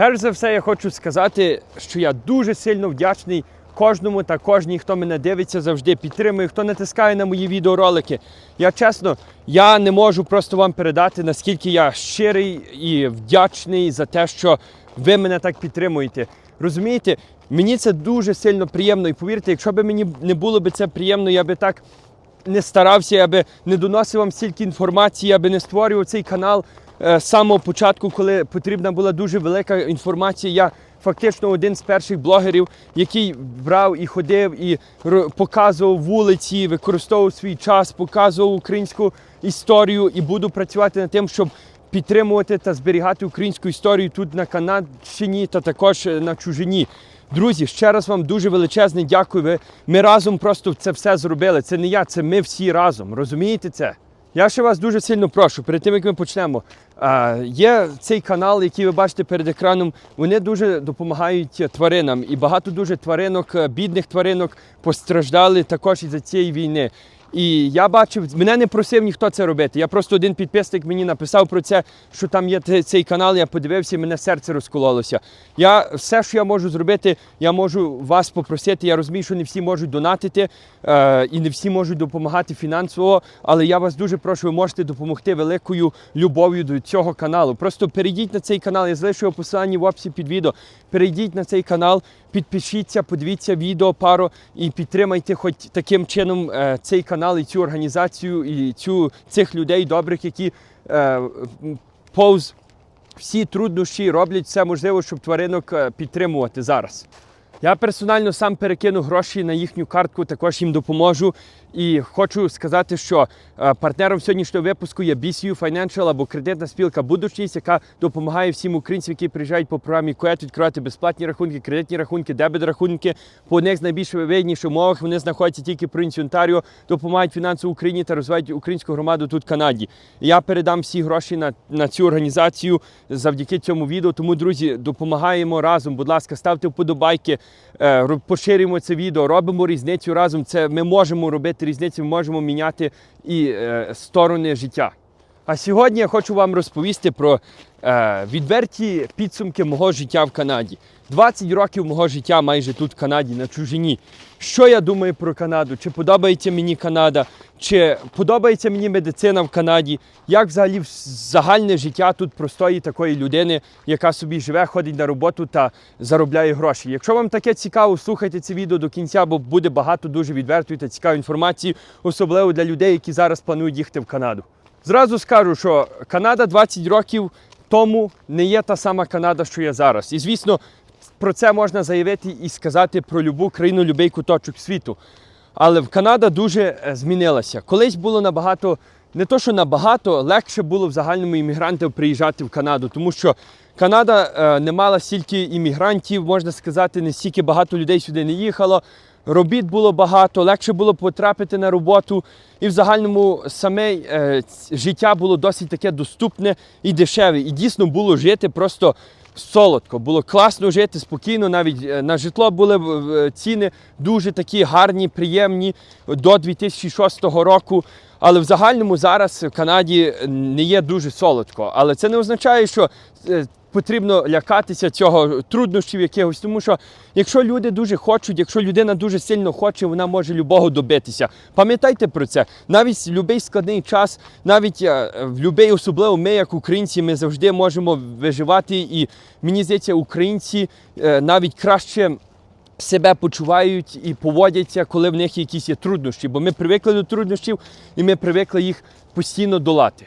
Перш за все, я хочу сказати, що я дуже сильно вдячний кожному та кожній, хто мене дивиться, завжди підтримує, хто натискає на мої відеоролики. Я чесно, я не можу просто вам передати, наскільки я щирий і вдячний за те, що ви мене так підтримуєте. Розумієте, мені це дуже сильно приємно. І повірте, якщо б мені не було б це приємно, я би так не старався, я би не доносив вам стільки інформації, я би не створював цей канал з самого початку, коли потрібна була дуже велика інформація. Я фактично один з перших блогерів, який брав і ходив і показував вулиці, використовував свій час, показував українську історію і буду працювати над тим, щоб підтримувати та зберігати українську історію тут на Канадщині та також е, на чужині. Друзі, ще раз вам дуже величезне дякую. Ми разом просто це все зробили. Це не я, це ми всі разом. Розумієте це? Я ще вас дуже сильно прошу, перед тим як ми почнемо. Є цей канал, який ви бачите перед екраном. Вони дуже допомагають тваринам. І багато дуже тваринок, е, бідних тваринок постраждали також із-за цієї війни. І я бачив, мене не просив ніхто це робити. Я просто один підписник мені написав про це, що там є цей канал. Я подивився, і мене серце розкололося. Я все, що я можу зробити, я можу вас попросити. Я розумію, що не всі можуть донатити е, і не всі можуть допомагати фінансово. Але я вас дуже прошу, ви можете допомогти великою любов'ю до цього каналу. Просто перейдіть на цей канал. Я залишу його посилання в описі під відео. Перейдіть на цей канал, підпишіться, подивіться відео пару і підтримайте хоч таким чином е, цей канал і цю організацію, і цю цих людей добрих, які е, повз всі труднощі роблять все можливе, щоб тваринок е, підтримувати зараз. Я персонально сам перекину гроші на їхню картку, також їм допоможу. І хочу сказати, що е, партнером сьогоднішнього випуску є BCU Financial або кредитна спілка Будучість, яка допомагає всім українцям, які приїжджають по програмі КУЕТ, відкривати безплатні рахунки, кредитні рахунки, дебет рахунки. По одних з найбільш вигідніших умовах вони знаходяться тільки в провінції Онтаріо, допомагають фінансово Україні та розвивають українську громаду тут в Канаді. Я передам всі гроші на, на цю організацію завдяки цьому відео. Тому, друзі, допомагаємо разом. Будь ласка, ставте вподобайки, е, поширюємо це відео, робимо різницю разом. Це ми можемо робити різницю, ми можемо міняти і е, сторони життя. А сьогодні я хочу вам розповісти про е, відверті підсумки мого життя в Канаді. 20 років мого життя майже тут в Канаді, на чужині. Що я думаю про Канаду? Чи подобається мені Канада? Чи подобається мені медицина в Канаді? Як взагалі загальне життя тут простої такої людини, яка собі живе, ходить на роботу та заробляє гроші? Якщо вам таке цікаво, слухайте це відео до кінця, бо буде багато дуже відвертої та цікавої інформації, особливо для людей, які зараз планують їхати в Канаду. Зразу скажу, що Канада 20 років тому не є та сама Канада, що є зараз. І звісно, про це можна заявити і сказати про любу країну, будь-який куточок світу. Але в Канада дуже е, змінилася. Колись було набагато, не то що набагато, легше було в загальному іммігрантів приїжджати в Канаду, тому що Канада е, не мала стільки іммігрантів, можна сказати, не стільки багато людей сюди не їхало. Робіт було багато, легше було потрапити на роботу, і в загальному саме е, життя було досить таке доступне і дешеве. І дійсно було жити просто солодко. Було класно жити, спокійно. Навіть е, на житло були е, ціни дуже такі гарні, приємні до 2006 року. Але в загальному зараз в Канаді не є дуже солодко. Але це не означає, що е, потрібно лякатися цього труднощів якихось. Тому що якщо люди дуже хочуть, якщо людина дуже сильно хоче, вона може любого добитися. Пам'ятайте про це. Навіть в будь-який складний час, навіть е, в будь-який, особливо ми, як українці, ми завжди можемо виживати. І мені здається, українці е, навіть краще себе почувають і поводяться, коли в них якісь є труднощі, бо ми привикли до труднощів і ми привикли їх постійно долати.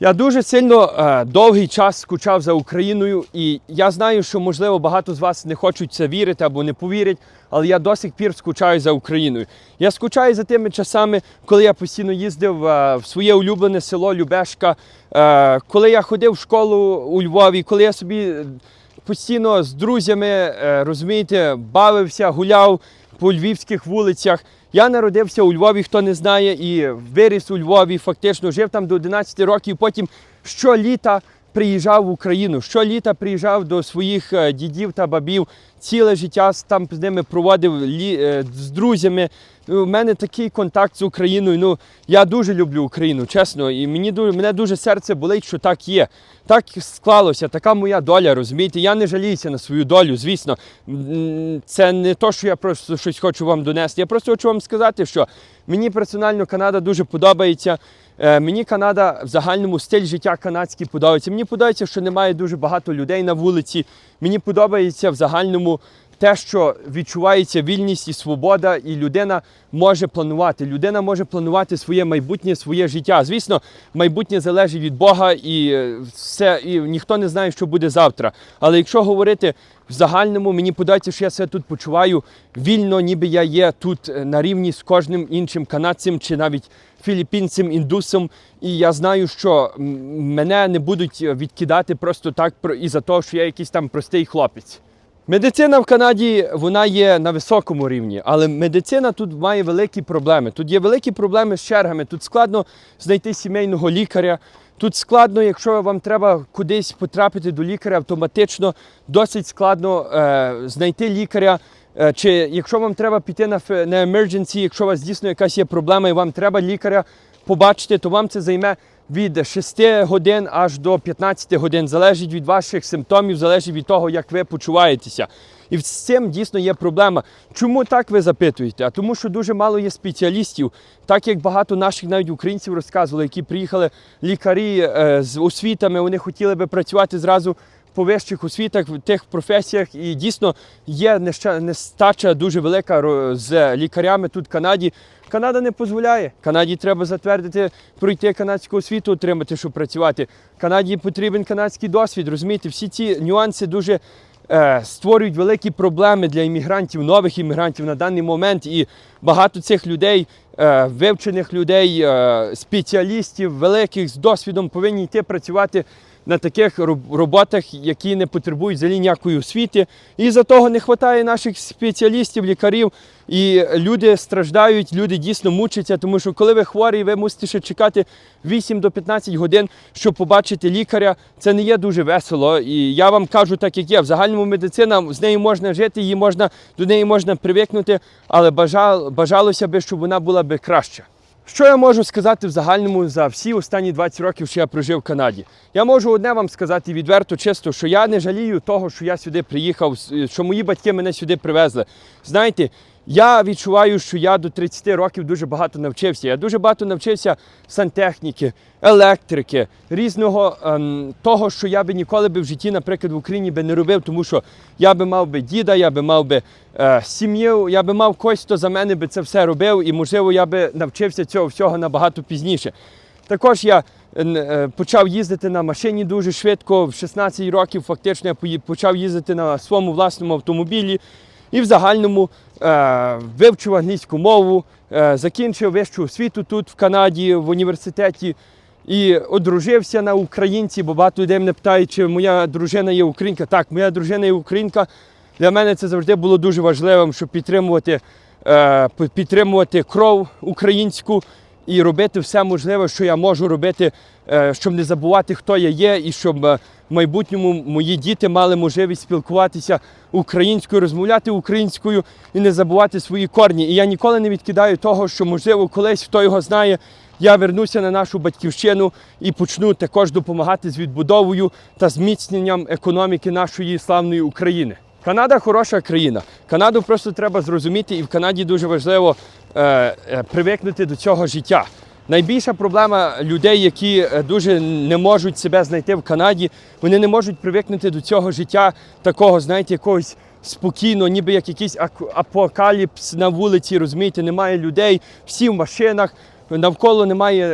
Я дуже сильно е, довгий час скучав за Україною, і я знаю, що можливо багато з вас не хочуть це вірити або не повірять, але я до сих пір скучаю за Україною. Я скучаю за тими часами, коли я постійно їздив е, в своє улюблене село Любешка, е, коли я ходив в школу у Львові, коли я собі постійно з друзями, е, розумієте, бавився, гуляв по львівських вулицях. Я народився у Львові, хто не знає, і виріс у Львові, фактично жив там до 11 років. Потім щоліта приїжджав в Україну. Щоліта приїжджав до своїх е, дідів та бабів, ціле життя там з ними проводив е, з друзями. Ну, У мене такий контакт з Україною. Ну я дуже люблю Україну, чесно. І мені дуже мене дуже серце болить, що так є. Так склалося, така моя доля, розумієте? Я не жаліюся на свою долю, звісно. Це не то, що я просто щось хочу вам донести. Я просто хочу вам сказати, що мені персонально Канада дуже подобається. Е, Мені Канада в загальному стиль життя канадський подобається. Мені подобається, що немає дуже багато людей на вулиці. Мені подобається в загальному те, що відчувається вільність і свобода, і людина може планувати. Людина може планувати своє майбутнє, своє життя. Звісно, майбутнє залежить від Бога, і е, все, і ніхто не знає, що буде завтра. Але якщо говорити в загальному, мені подобається, що я себе тут почуваю вільно, ніби я є тут е, на рівні з кожним іншим канадцем чи навіть філіппінцем, індусом. І я знаю, що мене не будуть е, відкидати просто так про- із-за того, що я якийсь там простий хлопець. Медицина в Канаді вона є на високому рівні, але медицина тут має великі проблеми. Тут є великі проблеми з чергами. Тут складно знайти сімейного лікаря. Тут складно, якщо вам треба кудись потрапити до лікаря, автоматично досить складно е, знайти лікаря. Е, Чи якщо вам треба піти на, на emergency, якщо у вас дійсно якась є проблема і вам треба лікаря побачити, то вам це займе від 6 годин аж до 15 годин. Залежить від ваших симптомів, залежить від того, як ви почуваєтеся. І з цим дійсно є проблема. Чому так ви запитуєте? А тому, що дуже мало є спеціалістів, так як багато наших навіть українців розказували, які приїхали лікарі е, з освітами, вони хотіли би працювати зразу по вищих освітах, в тих професіях. І дійсно є нестача дуже велика з лікарями тут в Канаді. Канада не дозволяє. Канаді треба затвердити, пройти канадську освіту, отримати, щоб працювати. Канаді потрібен канадський досвід. Розумієте, всі ці нюанси дуже е, створюють великі проблеми для іммігрантів, нових іммігрантів на даний момент. І багато цих людей, е, вивчених людей, е, спеціалістів, великих з досвідом повинні йти працювати на таких роботах, які не потребують взагалі ніякої освіти. І за того не вистачає наших спеціалістів, лікарів. І люди страждають, люди дійсно мучаться, тому що коли ви хворі, ви мусите ще чекати 8 до 15 годин, щоб побачити лікаря. Це не є дуже весело. І я вам кажу так, як є. В загальному медицина з нею можна жити, її можна, до неї можна привикнути, але бажал, бажалося би, щоб вона була би краща. Що я можу сказати в загальному за всі останні 20 років, що я прожив в Канаді? Я можу одне вам сказати відверто, чисто, що я не жалію того, що я сюди приїхав, що мої батьки мене сюди привезли. Знаєте, я відчуваю, що я до 30 років дуже багато навчився. Я дуже багато навчився сантехніки, електрики, різного ем, того, що я би ніколи би в житті, наприклад, в Україні би не робив, тому що я би мав би діда, я би мав би е, сім'ю, я би мав когось, хто за мене би це все робив, і можливо я би навчився цього всього набагато пізніше. Також я е, почав їздити на машині дуже швидко. В 16 років фактично я почав їздити на своєму власному автомобілі і в загальному е, вивчив англійську мову, е, закінчив вищу освіту тут, в Канаді, в університеті. І одружився на українці, бо багато людей мене питають, чи моя дружина є українка. Так, моя дружина є українка. Для мене це завжди було дуже важливим, щоб підтримувати, е, підтримувати кров українську і робити все можливе, що я можу робити, е, щоб не забувати, хто я є, і щоб е, в майбутньому мої діти мали можливість спілкуватися українською, розмовляти українською і не забувати свої корні. І я ніколи не відкидаю того, що можливо колись хто його знає. Я вернуся на нашу батьківщину і почну також допомагати з відбудовою та зміцненням економіки нашої славної України. Канада хороша країна. Канаду просто треба зрозуміти, і в Канаді дуже важливо е, е, привикнути до цього життя. Найбільша проблема людей, які е, дуже не можуть себе знайти в Канаді, вони не можуть привикнути до цього життя такого, знаєте, якогось спокійно, ніби як якийсь апокаліпс на вулиці, розумієте, немає людей, всі в машинах. Навколо немає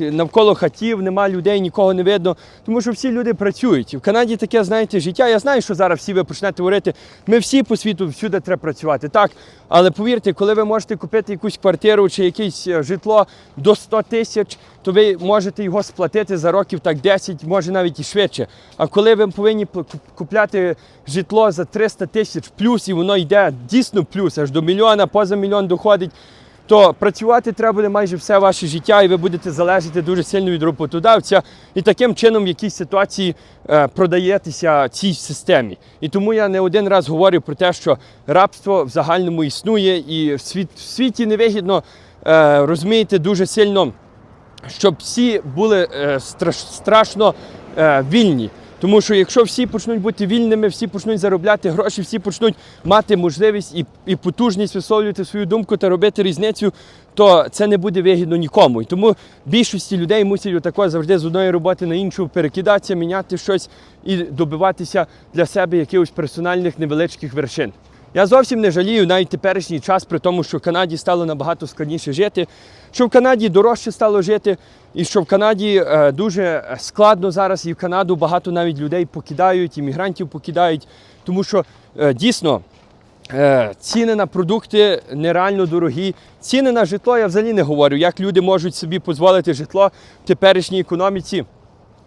е, навколо хатів, немає людей, нікого не видно, тому що всі люди працюють. В Канаді таке, знаєте, життя. Я знаю, що зараз всі ви почнете говорити. Ми всі по світу всюди треба працювати. Так, але повірте, коли ви можете купити якусь квартиру чи якесь е, житло до 100 тисяч, то ви можете його сплатити за років так 10, може навіть і швидше. А коли ви повинні пл- купляти житло за 300 тисяч плюс, і воно йде дійсно плюс, аж до мільйона, поза мільйон доходить. То працювати треба буде майже все ваше життя, і ви будете залежати дуже сильно від роботодавця. І таким чином в якійсь ситуації е, продаєтеся цій системі. І тому я не один раз говорю про те, що рабство в загальному існує, і в, світ, в світі невигідно е, розумієте дуже сильно щоб всі були е, страш, страшно вільні. Тому що якщо всі почнуть бути вільними, всі почнуть заробляти гроші, всі почнуть мати можливість і, і потужність висловлювати свою думку та робити різницю, то це не буде вигідно нікому. І тому більшості людей мусять отако завжди з одної роботи на іншу перекидатися, міняти щось і добиватися для себе якихось персональних невеличких вершин. Я зовсім не жалію навіть теперішній час, при тому, що в Канаді стало набагато складніше жити, що в Канаді дорожче стало жити, і що в Канаді е, дуже складно зараз, і в Канаду багато навіть людей покидають, іммігрантів покидають, тому що е, дійсно. Е, Ціни на продукти нереально дорогі. Ціни на житло я взагалі не говорю, як люди можуть собі дозволити житло в теперішній економіці.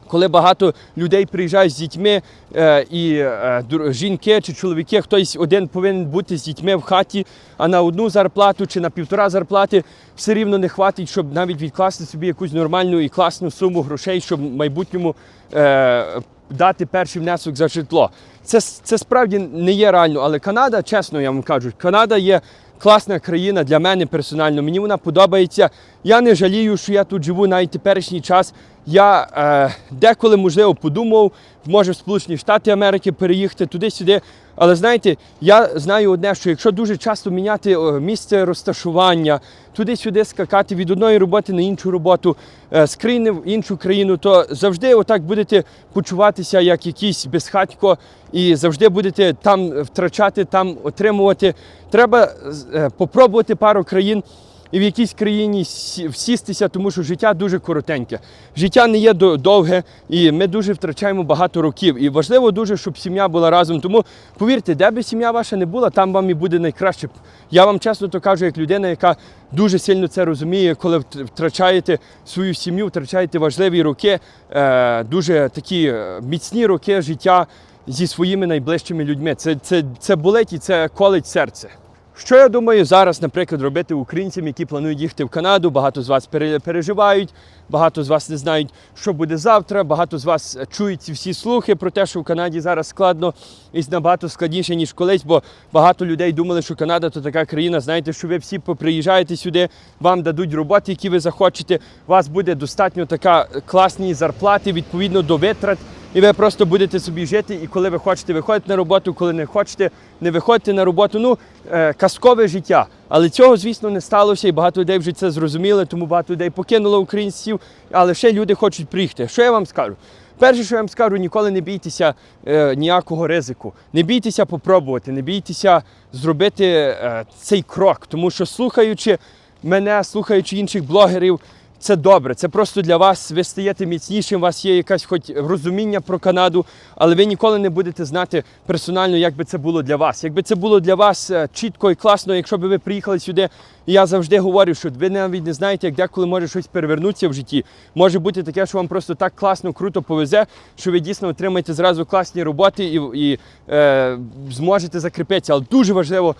Коли багато людей приїжджають з дітьми, е, і е, жінки чи чоловіки, хтось один повинен бути з дітьми в хаті, а на одну зарплату чи на півтора зарплати все рівно не хватить, щоб навіть відкласти собі якусь нормальну і класну суму грошей, щоб в майбутньому е, дати перший внесок за житло. Це, це справді не є реально, але Канада, чесно я вам кажу, Канада є класна країна для мене персонально. Мені вона подобається. Я не жалію, що я тут живу навіть теперішній час. Я е, деколи, можливо, подумав, може в Сполучені Штати Америки переїхати туди-сюди. Але знаєте, я знаю одне, що якщо дуже часто міняти місце розташування, туди-сюди скакати від одної роботи на іншу роботу, е, з країни в іншу країну, то завжди отак будете почуватися як якийсь безхатько і завжди будете там втрачати, там отримувати. Треба е, попробувати пару країн і в якійсь країні сі- всістися, тому що життя дуже коротеньке. Життя не є до- довге, і ми дуже втрачаємо багато років. І важливо дуже, щоб сім'я була разом. Тому повірте, де би сім'я ваша не була, там вам і буде найкраще. Я вам чесно то кажу, як людина, яка дуже сильно це розуміє, коли втрачаєте свою сім'ю, втрачаєте важливі роки, е, дуже такі е, міцні роки життя зі своїми найближчими людьми. Це, це, це болить і це колить серце. Що я думаю зараз, наприклад, робити українцям, які планують їхати в Канаду? Багато з вас пере- переживають, багато з вас не знають, що буде завтра. Багато з вас чують ці всі слухи про те, що в Канаді зараз складно і набагато складніше, ніж колись, бо багато людей думали, що Канада то така країна. Знаєте, що ви всі поприїжджаєте сюди, вам дадуть роботи, які ви захочете. У вас буде достатньо така е, класні зарплати відповідно до витрат. І ви просто будете собі жити, і коли ви хочете, виходите на роботу, коли не хочете, не виходите на роботу. Ну, е, казкове життя. Але цього, звісно, не сталося, і багато людей вже це зрозуміли, тому багато людей покинуло українців, але ще люди хочуть приїхати. Що я вам скажу? Перше, що я вам скажу, ніколи не бійтеся е, ніякого ризику. Не бійтеся попробувати, не бійтеся зробити е, цей крок, тому що слухаючи мене, слухаючи інших блогерів, це добре. Це просто для вас. Ви стаєте міцнішим, у вас є якась хоч розуміння про Канаду, але ви ніколи не будете знати персонально, як би це було для вас. Якби це було для вас е, чітко і класно, якщо б ви приїхали сюди, і я завжди говорю, що ви навіть не знаєте, як деколи може щось перевернутися в житті. Може бути таке, що вам просто так класно, круто повезе, що ви дійсно отримаєте зразу класні роботи і, і е, зможете закріпитися. Але дуже важливо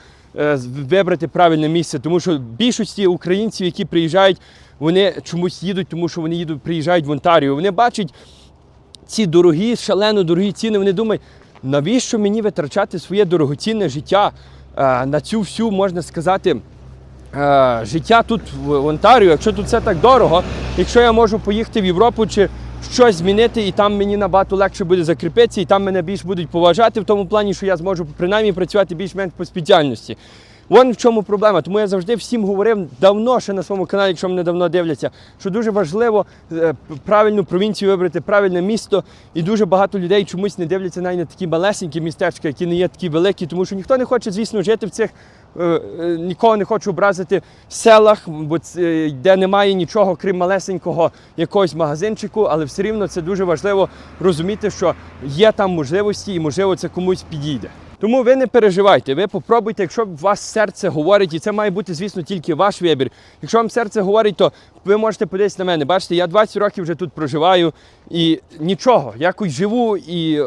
вибрати правильне місце, тому що більшості українців, які приїжджають, вони чомусь їдуть, тому що вони їдуть, приїжджають в Онтаріо. Вони бачать ці дорогі, шалено дорогі ціни. Вони думають, навіщо мені витрачати своє дорогоцінне життя е, на цю всю, можна сказати, е, життя тут в Онтаріо, якщо тут все так дорого, якщо я можу поїхати в Європу чи щось змінити, і там мені набагато легше буде закріпитися, і там мене більш будуть поважати в тому плані, що я зможу принаймні працювати більш-менш по спеціальності. Вон в чому проблема. Тому я завжди всім говорив давно ще на своєму каналі, якщо мене давно дивляться, що дуже важливо е, правильну провінцію вибрати, правильне місто. І дуже багато людей чомусь не дивляться навіть на такі малесенькі містечка, які не є такі великі, тому що ніхто не хоче, звісно, жити в цих. е, е, Нікого не хочу образити в селах, бо де немає нічого, крім малесенького якогось магазинчику, але все рівно це дуже важливо розуміти, що є там можливості і можливо це комусь підійде. Тому ви не переживайте, ви попробуйте, якщо вас серце говорить, і це має бути, звісно, тільки ваш вибір. Якщо вам серце говорить, то ви можете подивитися на мене. Бачите, я 20 років вже тут проживаю і нічого, якось живу і,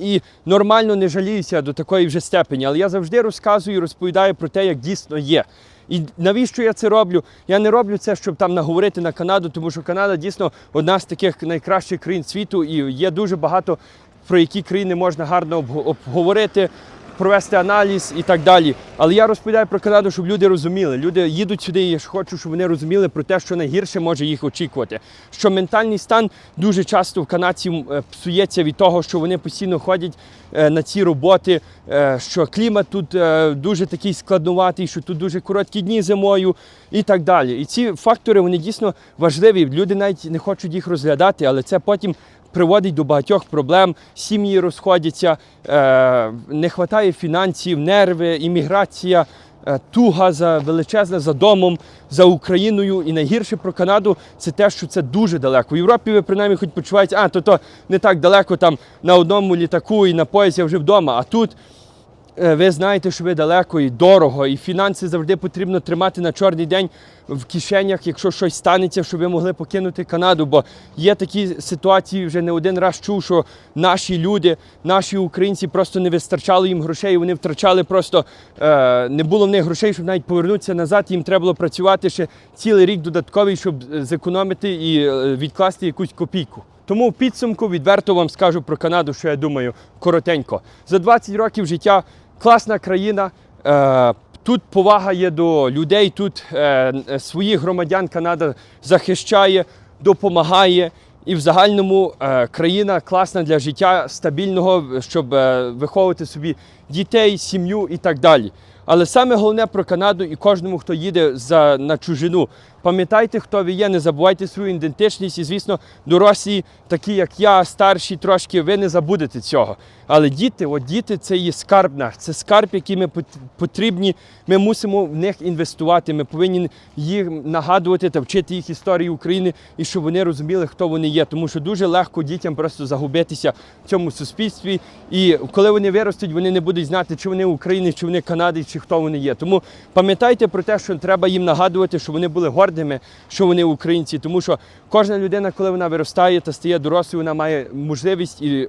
і нормально не жаліюся до такої вже степені. Але я завжди розказую і розповідаю про те, як дійсно є. І навіщо я це роблю? Я не роблю це, щоб там наговорити на Канаду, тому що Канада дійсно одна з таких найкращих країн світу, і є дуже багато про які країни можна гарно обговорити. Провести аналіз і так далі. Але я розповідаю про Канаду, щоб люди розуміли. Люди їдуть сюди, і я ж хочу, щоб вони розуміли про те, що найгірше може їх очікувати. Що ментальний стан дуже часто в канадців е, псується від того, що вони постійно ходять на ці роботи, е, що клімат тут е, дуже такий складнуватий, що тут дуже короткі дні зимою і так далі. І ці фактори вони дійсно важливі. Люди навіть не хочуть їх розглядати, але це потім приводить до багатьох проблем. Сім'ї розходяться, е, не вистачає фінансів, нерви, імміграція. Е, Туга за величезна за домом, за Україною, і найгірше про Канаду це те, що це дуже далеко. В Європі ви принаймні хоч почуваєте, а то то не так далеко там на одному літаку і на поїзді вже вдома. А тут ви знаєте, що ви далеко і дорого, і фінанси завжди потрібно тримати на чорний день в кишенях, якщо щось станеться, щоб ви могли покинути Канаду. Бо є такі ситуації, вже не один раз чув, що наші люди, наші українці просто не вистачало їм грошей, вони втрачали просто е, не було в них грошей, щоб навіть повернутися назад. Їм треба було працювати ще цілий рік додатковий, щоб е, зекономити і е, відкласти якусь копійку. Тому в підсумку відверто вам скажу про Канаду, що я думаю коротенько. За 20 років життя класна країна. Е, Тут повага є до людей, тут е, своїх громадян Канада захищає, допомагає. І в загальному е, країна класна для життя, стабільного, щоб виховувати собі дітей, сім'ю і так далі. Але саме головне про Канаду і кожному, хто їде за, на чужину. Пам'ятайте, хто ви є, не забувайте свою ідентичність. І, звісно, дорослі, такі як я, старші трошки, ви не забудете цього. Але діти, от діти це є скарб наш, це скарб, який ми пот- потрібні. Ми мусимо в них інвестувати. Ми повинні їм нагадувати та вчити їх історії України і щоб вони розуміли, хто вони є. Тому що дуже легко дітям просто загубитися в цьому суспільстві. І коли вони виростуть, вони не будуть знати, чи вони українці, чи вони канадець, чи хто вони є. Тому пам'ятайте про те, що треба їм нагадувати, що вони були гордими, що вони українці. Тому що кожна людина, коли вона виростає та стає дорослою, вона має можливість і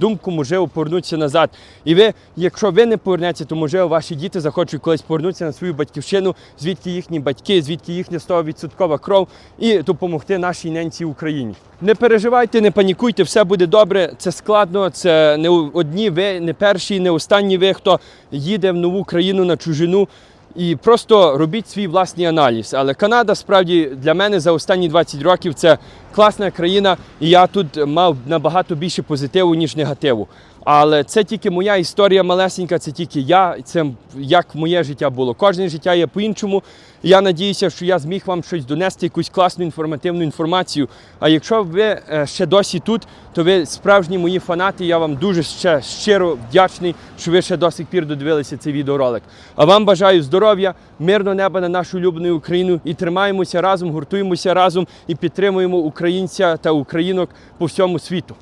думку, можливо, повернутися назад. І ви, якщо ви не повернеться, то можливо ваші діти захочуть колись повернутися на свою батьківщину, звідки їхні батьки, звідки їхня 100% кров, і допомогти нашій ненці Україні. Не переживайте, не панікуйте, все буде добре. Це складно. Це не одні ви, не перші, не останні ви, хто їде в нову країну на чужину. І просто робіть свій власний аналіз. Але Канада справді для мене за останні 20 років це класна країна, і я тут мав набагато більше позитиву, ніж негативу. Але це тільки моя історія малесенька, це тільки я, це як моє життя було. Кожне життя є по-іншому. Я надіюся, що я зміг вам щось донести, якусь класну інформативну інформацію. А якщо ви е, ще досі тут, то ви справжні мої фанати. Я вам дуже ще щиро вдячний, що ви ще до сих пір додивилися цей відеоролик. А вам бажаю здоров'я, мирного неба на нашу улюблену Україну і тримаємося разом, гуртуємося разом і підтримуємо українця та українок по всьому світу.